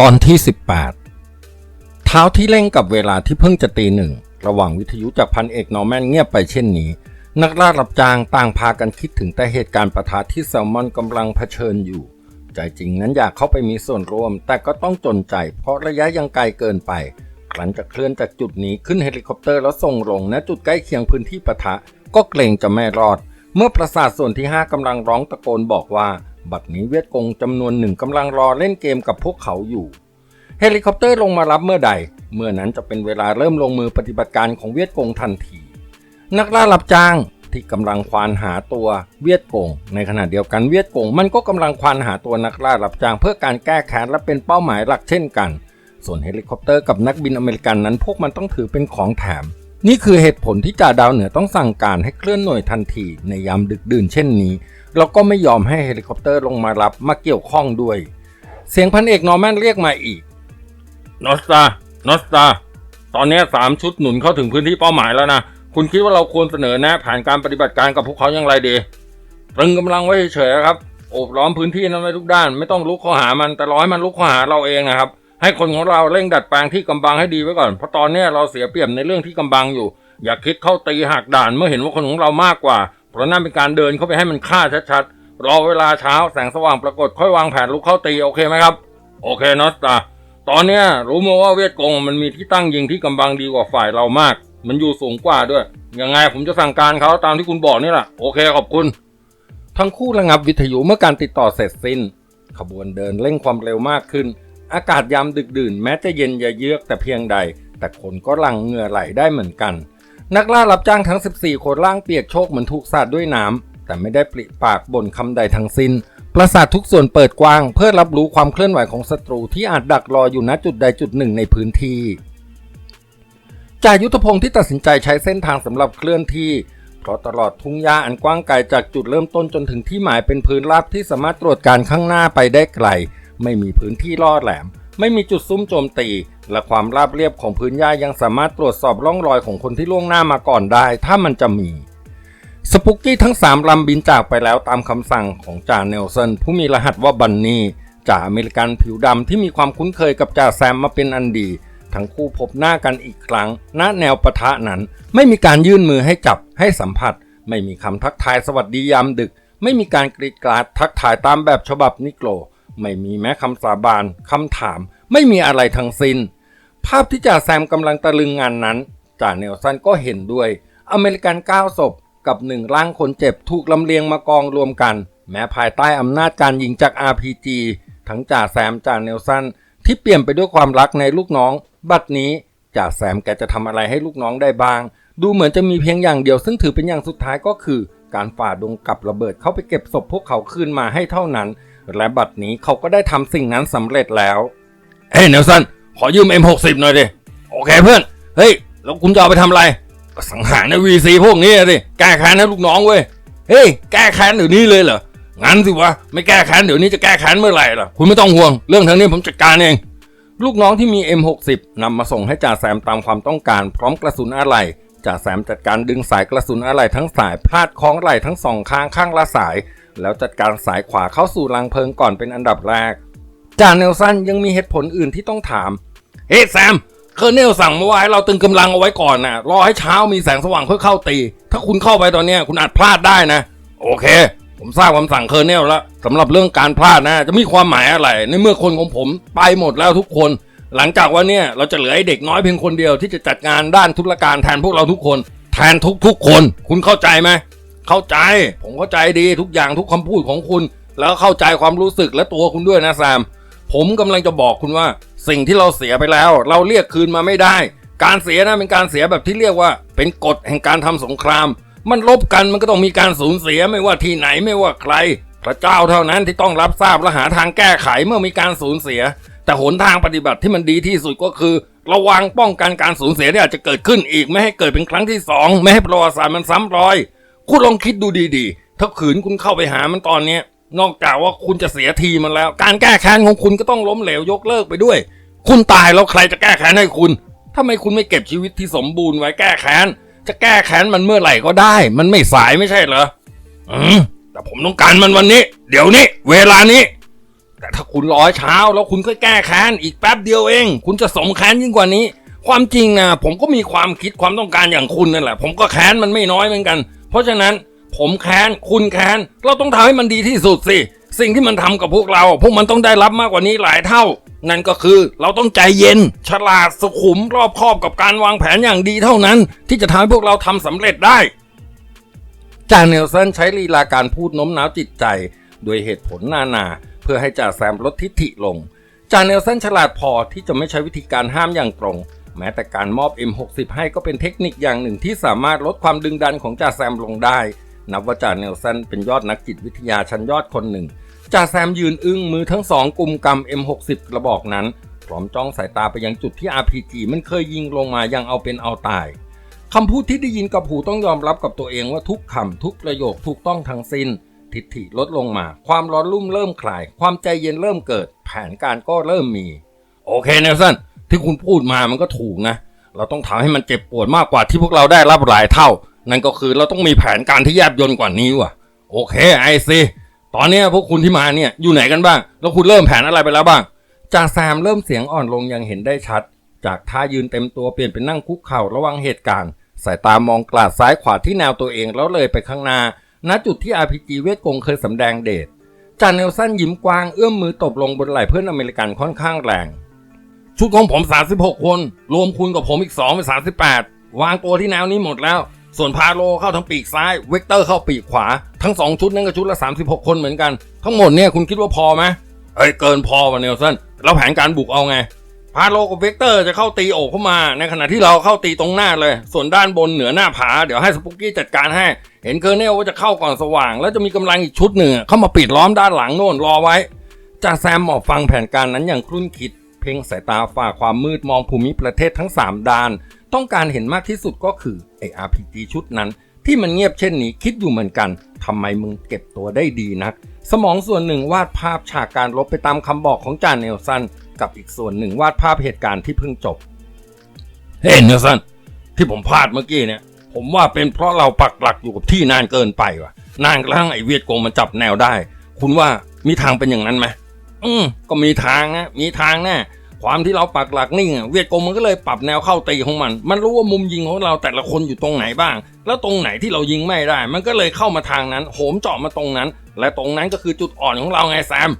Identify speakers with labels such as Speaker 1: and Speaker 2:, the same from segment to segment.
Speaker 1: ตอนที่ 18 เท้าที่เร่งกับเวลาที่เพิ่งจะตีหนึ่ง ระหว่างวิทยุจากพันเอกนอร์แมนเงียบไปเช่นนี้ นักล่ารับจ้างต่างพากันคิดถึงแต่เหตุการณ์ประทะที่แซลมอนกำลังเผชิญอยู่ ใจจริงนั้นอยากเข้าไปมีส่วนร่วม แต่ก็ต้องจนใจ เพราะระยะยังไกลเกินไปครั้นจะเคลื่อนจากจุดนี้ขึ้นเฮลิคอปเตอร์แล้วส่งลงณจุดใกล้เคียงพื้นที่ปะทะ ก็เกรงจะไม่รอด เมื่อประสาทส่วนที่ 5กำลังร้องตะโกนบอกว่า บัดนี้เวียดกงจำนวนหนึ่งกำลังรอเล่นเกมกับพวกเขาอยู่ เฮลิคอปเตอร์ลงมารับเมื่อใด เมื่อนั้นจะเป็นเวลาเริ่มลงมือปฏิบัติการของเวียดกงทันที นักล่ารับจ้างที่กำลังควานหาตัวเวียดกง ในขณะเดียวกันเวียดกง มันก็กำลังควานหาตัวนักล่ารับจ้าง เพื่อการแก้แค้นและเป็นเป้าหมายหลักเช่นกัน ส่วนเฮลิคอปเตอร์กับนักบินอเมริกันนั้น พวกมันต้องถือเป็นของแถม นี่คือเหตุผลที่จ่าดาวเหนือต้องสั่งการให้เคลื่อนหน่วยทันทีในยามดึกดื่นเช่นนี้ แล้วก็ไม่ยอมให้เฮลิคอปเตอร์ลงมารับมาเกี่ยวข้องด้วย เสียงพันเอกนอร์แมนเรียกมาอีกนอสตานอสตาตอนนี้สามชุดหนุนเข้าถึงพื้นที่เป้าหมายแล้วนะ คุณคิดว่าเราควรเสนอแนะแผนการปฏิบัติการกับพวกเขาอย่างไรดีตรึงกำลังไว้เฉยๆครับโอบล้อมพื้นที่นั้นไว้ทุกด้าน ไม่ต้องลุกข้าหามันแต่รอให้มันลุกข้าหาเราเองนะครับ ให้คนของเราเร่งดัดแปลงที่กำบังให้ดีไว้ก่อน เพราะตอนนี้เราเสียเปรียบในเรื่องที่กำบังอยู่ อย่าคิดเข้าตีหักด่านเมื่อเห็นว่าคนของเรามากกว่า เพราะนั่นเป็นการเดินเข้าไปให้มันฆ่าชัดๆ รอเวลาเช้าแสงสว่างปรากฏค่อยวางแผนลุกเข้าตีโอเคไหมครับ โอเคนอสตาตอนเนี้ยรู้มาว่าเวียดกงมันมีที่ตั้งยิงที่กำบังดีกว่าฝ่ายเรามาก มันอยู่สูงกว่าด้วย ยังไงผมจะสั่งการเขาตามที่คุณบอกนี่แหละโอเคขอบคุณ ทั้งคู่ระงับวิทยุเมื่อการติดต่อเสร็จสิ้น ขบวนเดินเร่งความเร็วมากขึ้น อากาศยามดึกดื่น แม้จะเย็นยาเยือกแต่เพียงใด แต่คนก็ลังเหงื่อไหลได้เหมือนกัน นักล่ารับจ้างทั้ง 14 คนร่างเปียกโชกเหมือนถูกสาดด้วยน้ำแต่ไม่ได้ปริปากบ่นคำใดทั้งสิ้น ประสาททุกส่วนเปิดกว้าง เพื่อรับรู้ความเคลื่อนไหวของศัตรูที่อาจดักรออยู่ณจุดใดจุดหนึ่งในพื้นที่จ่ายุทธพงศ์ที่ตัดสินใจใช้เส้นทางสำหรับเคลื่อนที่เพราะตลอดทุ่งหญ้าอันกว้างไกลจากจุดเริ่มต้นจนถึงที่หมายเป็นพื้นราบที่สามารถตรวจการข้างหน้าไปได้ไกล ไม่มีพื้นที่ล่อแหลม ไม่มีจุดซุ้มโจมตี และความราบเรียบของพื้นหญ้ายังสามารถตรวจสอบร่องรอยของคนที่ล่วงหน้ามาก่อนได้ ถ้ามันจะมีสปุกกี้ทั้ง 3 ลำบินจากไปแล้วตามคำสั่งของจ่าเนลสันผู้มีรหัสว่าบันนี่จ่าอเมริกันผิวดำที่มีความคุ้นเคยกับจ่าแซมมาเป็นอันดี ทั้งคู่พบหน้ากันอีกครั้ง ณแนวปะทะนั้น ไม่มีการยื่นมือให้จับให้สัมผัส ไม่มีคำทักทายสวัสดียามดึก ไม่มีการกรีดกราดทักทายตามแบบฉบับนิโกร ไม่มีแม้คำสาบานคำถาม ไม่มีอะไรทั้งสิ้น ภาพที่จ่าแซมกำลังตะลึงงานนั้นจ่าเนลสันก็เห็นด้วย อเมริกันก้าวศพกับหนึ่งร่างคนเจ็บถูกลำเลียงมากองรวมกัน แม้ภายใต้อำนาจการยิงจาก RPG ทั้งจ่าแซมจ่าเนลสันที่เปลี่ยนไปด้วยความรักในลูกน้อง บัดนี้จ่าแซมแกจะทำอะไรให้ลูกน้องได้บ้าง ดูเหมือนจะมีเพียงอย่างเดียว ซึ่งถือเป็นอย่างสุดท้ายก็คือ การฝ่าดงกับระเบิดเข้าไปเก็บศพพวกเขาคืนมาให้เท่านั้น และบัดนี้เขาก็ได้ทำสิ่งนั้นสำเร็จแล้ว เฮ้ยเนลสัน ขอยืม M60 หน่อยดิ โอเคเพื่อน เฮ้ย แล้วคุณจะเอาไปทำอะไรก็สังหารใน VC พวกนี้อะดิแก้แค้นให้ลูกน้องเว้ย เฮ้ย แก้แค้นเดี๋ยวนี้เลยเหรอ งั้นสิวะ ไม่แก้แค้นเดี๋ยวนี้จะแก้แค้นเมื่อไหร่ล่ะ คุณไม่ต้องห่วง เรื่องทั้งนี้ผมจัดการเอง ลูกน้องที่มี M60 นำมาส่งให้จ่าแซมตามความต้องการ พร้อมกระสุนอะไหล่จ่าแซมจัดการดึงสายกระสุนอะไหล่ทั้งสายพาดคล้องไหล่ทั้งสองข้างข้างละสาย แล้วจัดการสายขวาเข้าสู่รังเพลิงก่อนเป็นอันดับแรกจ่าเนลสันยังมีเหตุผลอื่นที่ต้องถาม เฮ้แซม เคอร์เนลสั่งมาว่าให้เราตึงกำลังเอาไว้ก่อนนะรอให้เช้ามีแสงสว่างเพื่อเข้าตี ถ้าคุณเข้าไปตอนเนี้ยคุณอาจพลาดได้นะ โอเค ผมทราบคำสั่งเคอร์เนลแล้วสำหรับเรื่องการพลาดนะ จะมีความหมายอะไร ในเมื่อคนของผมไปหมดแล้วทุกคนหลังจากว่าเนี่ยเราจะเหลือไอ้เด็กน้อยเพียงคนเดียวที่จะจัดงานด้านธุรการแทนพวกเราทุกคน แทนทุกๆคน คุณเข้าใจไหม เข้าใจ ผมเข้าใจดีทุกอย่างทุกคำพูดของคุณ แล้วเข้าใจความรู้สึกและตัวคุณด้วยนะแซมผมกำลังจะบอกคุณว่า สิ่งที่เราเสียไปแล้ว เราเรียกคืนมาไม่ได้ การเสียนะเป็นการเสียแบบที่เรียกว่า เป็นกฎแห่งการทำสงคราม มันลบกันมันก็ต้องมีการสูญเสียไม่ว่าที่ไหนไม่ว่าใคร พระเจ้าเท่านั้นที่ต้องรับทราบและหาทางแก้ไขเมื่อมีการสูญเสีย แต่หนทางปฏิบัติที่มันดีที่สุดก็คือ ระวังป้องกันการสูญเสียที่อาจจะเกิดขึ้นอีกไม่ให้เกิดเป็นครั้งที่สองไม่ให้ประวัติศาสตร์มันซ้ำรอย คุณลองคิดดูดีๆ ถ้าขืนคุณเข้าไปหามันตอนเนี้ย นอกจากว่าคุณจะเสียทีมันแล้ว การแก้แค้นของคุณก็ต้องล้มเหลวยกเลิกไปด้วย คุณตายแล้วใครจะแก้แค้นให้คุณทำไมคุณไม่เก็บชีวิตที่สมบูรณ์ไว้แก้แค้น จะแก้แค้นมันเมื่อไหร่ก็ได้ มันไม่สายไม่ใช่เหรอ อืม แต่ผมต้องการมันวันนี้ เดี๋ยวนี้ เวลานี้ แต่ถ้าคุณรอเช้าแล้วคุณค่อยแก้แค้นอีกแป๊บเดียวเอง คุณจะสมแค้นยิ่งกว่านี้ ความจริงนะผมก็มีความคิดความต้องการอย่างคุณนั่นแหละ ผมก็แค้นมันไม่น้อยเหมือนกัน เพราะฉะนั้นผมแค้นคุณแค้นเราต้องทำให้มันดีที่สุดสิ สิ่งที่มันทำกับพวกเรา พวกมันต้องได้รับมากกว่านี้หลายเท่า นั่นก็คือเราต้องใจเย็น ฉลาดสุขุมรอบคอบกับการวางแผนอย่างดีเท่านั้น ที่จะทำให้พวกเราทำสำเร็จได้จ่าเนลสันใช้ลีลาการพูดโน้มน้าวจิตใจด้วยเหตุผลนานา เพื่อให้จ่าแซมลดทิฐิลงจ่าเนลสันฉลาดพอที่จะไม่ใช้วิธีการห้ามอย่างตรง แม้แต่การมอบ M60 ให้ก็เป็นเทคนิคอย่างหนึ่งที่สามารถลดความดึงดันของจ่าแซมลงได้ นับว่าจ่าเนลสันเป็นยอดนักจิตวิทยาชั้นยอดคนหนึ่งจ่าแซมยืนอึ้งมือทั้งสองกุมกำ M60 กระบอกนั้น พร้อมจ้องสายตาไปยังจุดที่ RPG มันเคยยิงลงมายังเอาเป็นเอาตายคำพูดที่ได้ยินกับหูต้องยอมรับกับตัวเองว่าทุกคำทุกประโยคถูกต้องทั้งสิ้น ทิฐิลดลงมา ความร้อนรุ่มเริ่มคลาย ความใจเย็นเริ่มเกิด แผนการก็เริ่มมี โอเคเนลสัน ที่คุณพูดมามันก็ถูกนะเราต้องทำให้มันเจ็บปวดมากกว่าที่พวกเราได้รับหลายเท่า นั่นก็คือเราต้องมีแผนการที่แยบยลกว่านี้ว่ะ โอเคไอซีตอนนี้พวกคุณที่มาเนี่ยอยู่ไหนกันบ้าง แล้วคุณเริ่มแผนอะไรไปแล้วบ้างจ่าแซมเริ่มเสียงอ่อนลงอยังเห็นได้ชัด จากท่ายืนเต็มตัวเปลี่ยนเป็นนั่งคุกเข่าระวังเหตุการณ์ สายตามองกลาดซ้ายขวาที่แนวตัวเองแล้วเลยไปข้างหน้า ณ จุดที่ RPG เวทกงเคยสำแดงเดชจานเนลสันยิ้มกว้างเอื้อมมือตบลงบนไหล่เพื่อนอเมริกันค่อนข้างแรง ชุดของผม 36 คน รวมคุณกับผมอีก2เป็น38 วางตัวที่แนวนี้หมดแล้ว ส่วนพาโลเข้าทางปีกซ้าย เวกเตอร์เข้าปีกขวา ทั้ง 2 ชุดนั้นก็ชุดละ 36 คนเหมือนกัน ทั้งหมดเนี่ยคุณคิดว่าพอไหมเอ้ยเกินพอว่ะเนลสันแล้วแผนการบุกเอาไง พาโลกับเวกเตอร์จะเข้าตีโอกเข้ามา ในขณะที่เราเข้าตีตรงหน้าเลย ส่วนด้านบนเหนือหน้าผา เดี๋ยวให้สปุกกี้จัดการให้ เห็นเคอร์เนลว่าจะเข้าก่อนสว่าง แล้วจะมีกำลังอีกชุดหนึ่งเข้ามาปิดล้อมด้านหลังโน่นรอไว้จ่าแซมหมอบฟังแผนการนั้นอย่างครุ่นคิด เพ่งสายตาฝ่าความมืดมองภูมิประเทศทั้ง 3 ด้าน ต้องการเห็นมากที่สุดก็คือไอ RPG ชุดนั้น ที่มันเงียบเช่นนี้คิดอยู่เหมือนกันทำไมมึงเก็บตัวได้ดีนัก สมองส่วนหนึ่งวาดภาพฉากการรบไปตามคำบอกของจานเนลสันกับอีกส่วนหนึ่งวาดภาพเหตุการณ์ที่เพิ่งจบ เฮ้เนลสันที่ผมพลาดเมื่อกี้เนี่ย ผมว่าเป็นเพราะเราปักหลักอยู่กับที่นานเกินไปว่ะ นานกระทั่งไอเวียดกงมันจับแนวได้ คุณว่ามีทางเป็นอย่างนั้นไหม อืมก็มีทางนะมีทางแน่ความที่เราปักหลักนิ่งเวียดกงมันก็เลยปรับแนวเข้าตีของมัน มันรู้ว่ามุมยิงของเราแต่ละคนอยู่ตรงไหนบ้าง แล้วตรงไหนที่เรายิงไม่ได้ มันก็เลยเข้ามาทางนั้น โหมเจาะมาตรงนั้น และตรงนั้นก็คือจุดอ่อนของเราไงแซม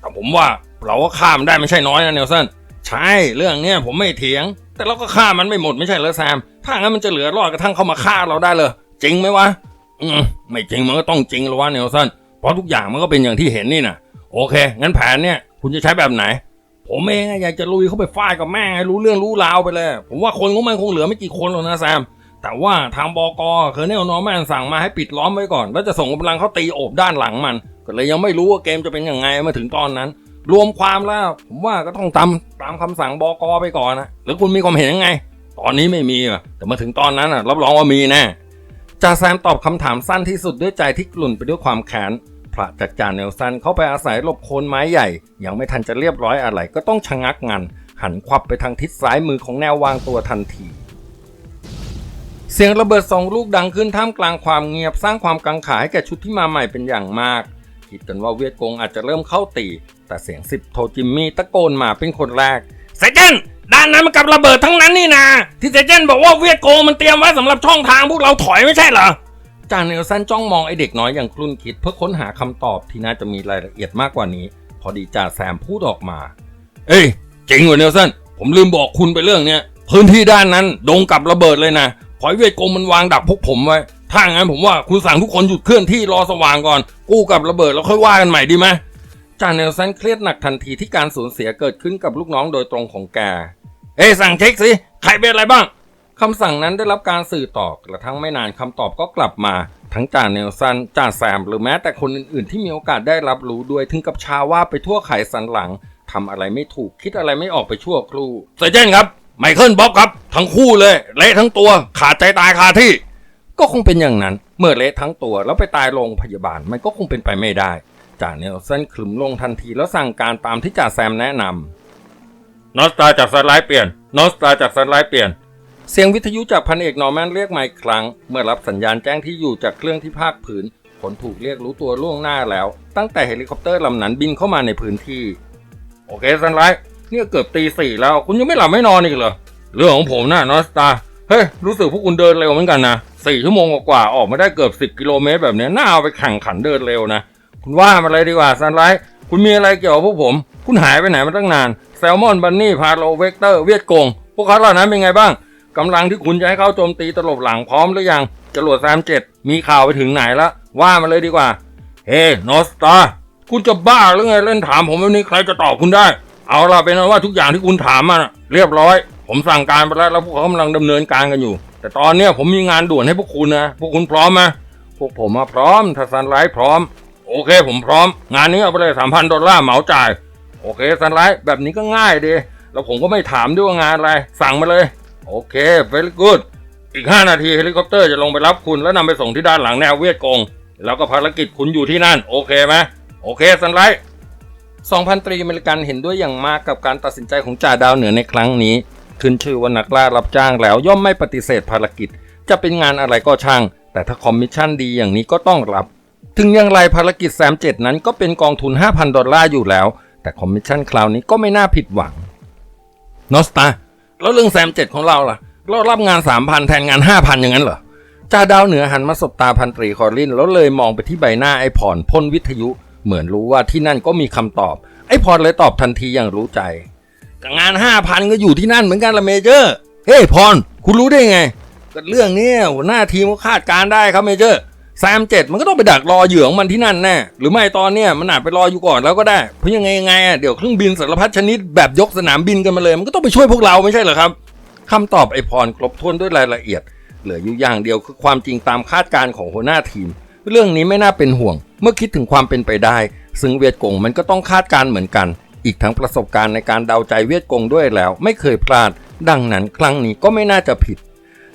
Speaker 1: แต่ผมว่าเราก็ฆ่ามันได้ไม่ใช่น้อยนะเนลสัน ใช่ เรื่องเนี้ยผมไม่เถียง แต่เราก็ฆ่ามันไม่หมดไม่ใช่เหรอแซม ถ้างั้นมันจะเหลือรอดกระทั่งเข้ามาฆ่าเราได้เลย จริงไหมวะ อืมไม่จริงมันก็ต้องจริงแล้ววะเนลสัน เพราะทุกอย่างมันก็เป็นอย่างที่เห็นนี่นะ โอเค งั้นแผนเนี่ย คุณจะใช้แบบไหน ผมเองอยากจะลุยเข้าไปฟาดกับแม่งให้รู้เรื่องรู้ราวไปเลย ผมว่าคนของมันคงเหลือไม่กี่คนหรอกนะแซม แต่ว่าทางบกเคอร์เนลนอร์แมนสั่งมาให้ปิดล้อมไว้ก่อน แล้วจะส่งกำลังเข้าตีโอบด้านหลังมัน ก็เลยยังไม่รู้ว่าเกมจะเป็นยังไงมาถึงตอนนั้น รวมความแล้ว ผมว่าก็ต้องตามตามคำสั่งบกไปก่อนนะหรือคุณมีความเห็นยังไง ตอนนี้ไม่มีอะแต่มาถึงตอนนั้นอะรับรองว่ามีแน่จ่าแซมตอบคำถามสั้นที่สุดด้วยใจที่กลุ่นไปด้วยความแค้น ระจากจาเนลสันเข้าไปอาศัยหลบโคนไม้ใหญ่ ยังไม่ทันจะเรียบร้อยอะไรก็ต้องชะงักงัน หันควับไปทางทิศซ้ายมือของแนววางตัวทันที เสียงระเบิดสองลูกดังขึ้นท่ามกลางความเงียบสร้างความกังขาให้แก่ชุดที่มาใหม่เป็นอย่างมาก คิดกันว่าเวียดกงอาจจะเริ่มเข้าตี แต่เสียงสิบโทจิมมี่ตะโกนมาเป็นคนแรกเซเจนด้านนั้นมันกับระเบิดทั้งนั้นนี่นาที่เซเจนบอกว่าเวียดโกงมันเตรียมไว้สำหรับช่องทางพวกเราถอยไม่ใช่เหรอ จานเนลสันจ้องมองไอเด็กน้อยอย่างครุ่นคิดเพื่อค้นหาคำตอบที่น่าจะมีรายละเอียดมากกว่านี้ พอดีจ่าแซมพูดออกมา เอ้ยเจ๋งว่ะเนลสันผมลืมบอกคุณไปเรื่องเนี้ยพื้นที่ด้านนั้นโดงกับระเบิดเลยนะพอยเวียดกงมันวางดักพวกผมไว้ถ้างั้นผมว่าคุณสั่งทุกคนหยุดเคลื่อนที่รอสว่างก่อน กู้กับระเบิดแล้วค่อยว่ากันใหม่ดีไหมจานเนลสันเครียดหนักทันทีที่การสูญเสียเกิดขึ้นกับลูกน้องโดยตรงของแก เอ้สั่งเช็คสิ ใครเป็นอะไรบ้าง คำสั่งนั้นได้รับการสื่อต่อกระทั่งไม่นานคำตอบก็กลับมา ทั้งจ่าเนลสันจ่าแซม หรือแม้แต่คนอื่นๆ ที่มีโอกาสได้รับรู้ด้วยถึงกับชาว่าไปทั่วไขสันหลังทำอะไรไม่ถูกคิดอะไรไม่ออกไปชั่วครู่เซเจนครับ ไมเคิลบ๊อบครับ ทั้งคู่เลย เละทั้งตัวขาดใจตายคาที่ ก็คงเป็นอย่างนั้น เมื่อเละทั้งตัวแล้วไปตายโรงพยาบาลมันก็คงเป็นไปไม่ได้จ่าเนลสันขลึมลงทันทีแล้วสั่งการตามที่จ่าแซมแนะนำนอสตาจากสไลด์เปลี่ยนนอสตาจากสไลด์เปลี่ยน เสียงวิทยุจากพันเอกนอร์แมนเรียกมาอีกครั้ง เมื่อรับสัญญาณแจ้งที่อยู่จากเครื่องที่ภาคผืนคนถูกเรียกรู้ตัวล่วงหน้าแล้ว ตั้งแต่เฮลิคอปเตอร์ลำนั้นบินเข้ามาในพื้นที่ โอเคสันไลท์เนี่ยเกือบตีสี่แล้ว คุณยังไม่หลับไม่นอนอีกเหรอเรื่องของผมนะนอสตาเฮ้ยรู้สึกพวกคุณเดินเร็วเหมือนกันนะสี่ชั่วโมงกว่าออกมาได้เกือบสิบกิโลเมตรแบบนี้น่าเอาไปแข่งขันเดินเร็วนะคุณว่ามาเลยดีกว่าซันไลท์คุณมีอะไรเกี่ยวกับพวกผม คุณหายไปไหนมาตั้งนานแซลมอนบันนี่พาโลเวกเตอร์เวียดกงพวกเขาเหล่านั้นเป็นไงบ้าง กำลังที่คุณจะให้เขาโจมตีตลบหลังพร้อมหรือยังจรวดแซมเจ็ดมีข่าวไปถึงไหนละว่ามาเลยดีกว่า เฮ้นอสตาคุณจะบ้าหรือไงเล่นถามผมแบบนี้ใครจะตอบคุณได้ เอาล่ะเป็นว่าทุกอย่างที่คุณถามมาเรียบร้อย ผมสั่งการไปแล้วแล้วพวกเขากำลังดำเนินการกันอยู่ แต่ตอนเนี้ผมมีงานด่วนให้พวกคุณนะพวกคุณพร้อมไหมพวกผมมาพร้อมถ้าซันไลท์พร้อม โอเค ผมพร้อม งานนี้เอาไปเลยสามพันดอลลาร์เหมาจ่าย โอเคซันไลท์แบบนี้ก็ง่ายดีแล้วผมก็ไม่ถามด้วยว่างานอะไร สั่งมาเลย โอเค very good อีก 5 นาทีเฮลิคอปเตอร์จะลงไปรับคุณแล้วนำไปส่งที่ด้านหลังแนวเวียดกง แล้วก็ภารกิจคุณอยู่ที่นั่น โอเคไหมโอเคซันไลท์2,000ตรีอเมริกันเห็นด้วยอย่างมากกับการตัดสินใจของจ่าดาวเหนือในครั้งนี้ ขึ้นชื่อว่านักล่ารับจ้างแล้วย่อมไม่ปฏิเสธภารกิจ จะเป็นงานอะไรก็ช่าง แต่ถ้าคอมมิชชั่นดีอย่างนี้ก็ต้องรับ ถึงอย่างไรภารกิจแซมเจ็ดนั้นก็เป็นกองทุน 5,000 ดอลลาร์อยู่แล้ว แต่คอมมิชชั่นคราวนี้ก็ไม่น่าผิดหวังนอสตา แล้วเรื่องแซมเจ็ดของเราล่ะ เรารับงาน3,000แทนงาน5,000อย่างนั้นเหรอจ่าดาวเหนือหันมาสบตาพันตรีคอรินแล้วเลยมองไปที่ใบหน้าไอ้พรพ่นวิทยุ เหมือนรู้ว่าที่นั่นก็มีคำตอบ ไอ้พรเลยตอบทันทีอย่างรู้ใจงาน5,000ก็อยู่ที่นั่นเหมือนกันละเมเจอร์ เฮ้ยพร คุณรู้ได้ไงก็เรื่องนี้หัวหน้าทีมก็คาดการได้ครับเมเจอร์ แซมเจ็ดมันก็ต้องไปดักรอเหยื่อของมันที่นั่นแน่หรือไม่ตอนเนี้ยมันอาจไปรออยู่ก่อนแล้วก็ได้ เพราะยังไงยังไงอะเดี๋ยวเครื่องบินสารพัดชนิดแบบยกสนามบินกันมาเลย มันก็ต้องไปช่วยพวกเราไม่ใช่เหรอครับคำตอบไอพรครบถ้วนด้วยรายละเอียด เหลืออยู่อย่างเดียวคือความจริงตามคาดการณ์ของหัวหน้าทีม เรื่องนี้ไม่น่าเป็นห่วง เมื่อคิดถึงความเป็นไปได้ ซึ่งเวียดกงมันก็ต้องคาดการเหมือนกัน อีกทั้งประสบการณ์ในการเดาใจเวียดกงด้วยแล้ว ไม่เคยพลาด ดังนั้นครั้งนี้ก็ไม่น่าจะผิด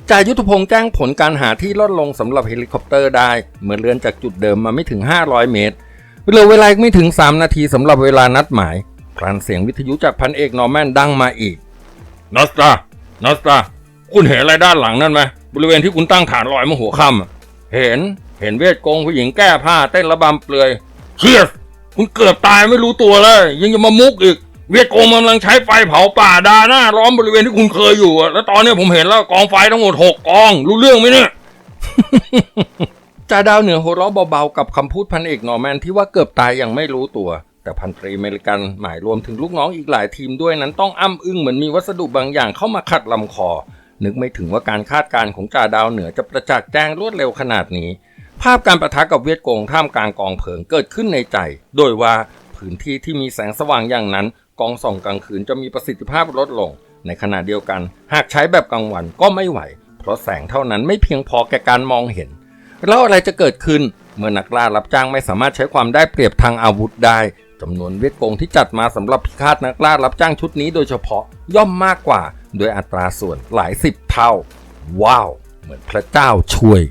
Speaker 1: จ่ายุทธพงศ์แจ้งผลการหาที่ลดลงสำหรับเฮลิคอปเตอร์ได้ เมื่อเลื่อนจากจุดเดิมมาไม่ถึง 500 เมตรเหลือเวลาไม่ถึง 3 นาทีสำหรับเวลานัดหมายพลันเสียงวิทยุจากพันเอกนอร์แมนดังมาอีกนอสตานอสตาคุณเห็นอะไรด้านหลังนั่นไหมบริเวณที่คุณตั้งฐานลอยเมื่อหัวค่ำเห็นเห็นเวทกงผู้หญิงแก้ผ้าเต้นระบำเปลือยเชียสคุณเกือบตายไม่รู้ตัวเลย ยังจะมามุกอีก เวียดกงมันกำลังใช้ไฟเผาป่าดาหน้าล้อมบริเวณที่คุณเคยอยู่อะแล้วตอนนี้ผมเห็นแล้วกองไฟทั้งหมดหกกอง รู้เรื่องไหมเนี่ย จ่าดาวเหนือหัวเราะเบาๆกับคำพูดพันเอกนอร์แมนที่ว่าเกือบตายอย่างไม่รู้ตัว แต่พันตรีอเมริกันหมายรวมถึงลูกน้องอีกหลายทีมด้วยนั้นต้องอ้ำอึ้งเหมือนมีวัสดุบางอย่างเข้ามาขัดลำคอ นึกไม่ถึงว่าการคาดการณ์ของจ่าดาวเหนือจะประจักษ์แจ้งรวดเร็วขนาดนี้ ภาพการประทะกับเวียดกงท่ามกลางกองเพลิงเกิดขึ้นในใจ โดยว่าพื้นที่ที่มีแสงสว่างอย่างนั้น กองส่องกลางคืนจะมีประสิทธิภาพลดลง ในขณะเดียวกัน หากใช้แบบกลางวันก็ไม่ไหว เพราะแสงเท่านั้นไม่เพียงพอแก่การมองเห็น แล้วอะไรจะเกิดขึ้นเมื่อนักล่ารับจ้างไม่สามารถใช้ความได้เปรียบทางอาวุธได้จำนวนเวทกงที่จัดมาสำหรับพิฆาตนักล่ารับจ้างชุดนี้โดยเฉพาะย่อมมากกว่า โดยอัตราส่วนหลายสิบเท่า ว้าว เหมือนพระเจ้าช่วย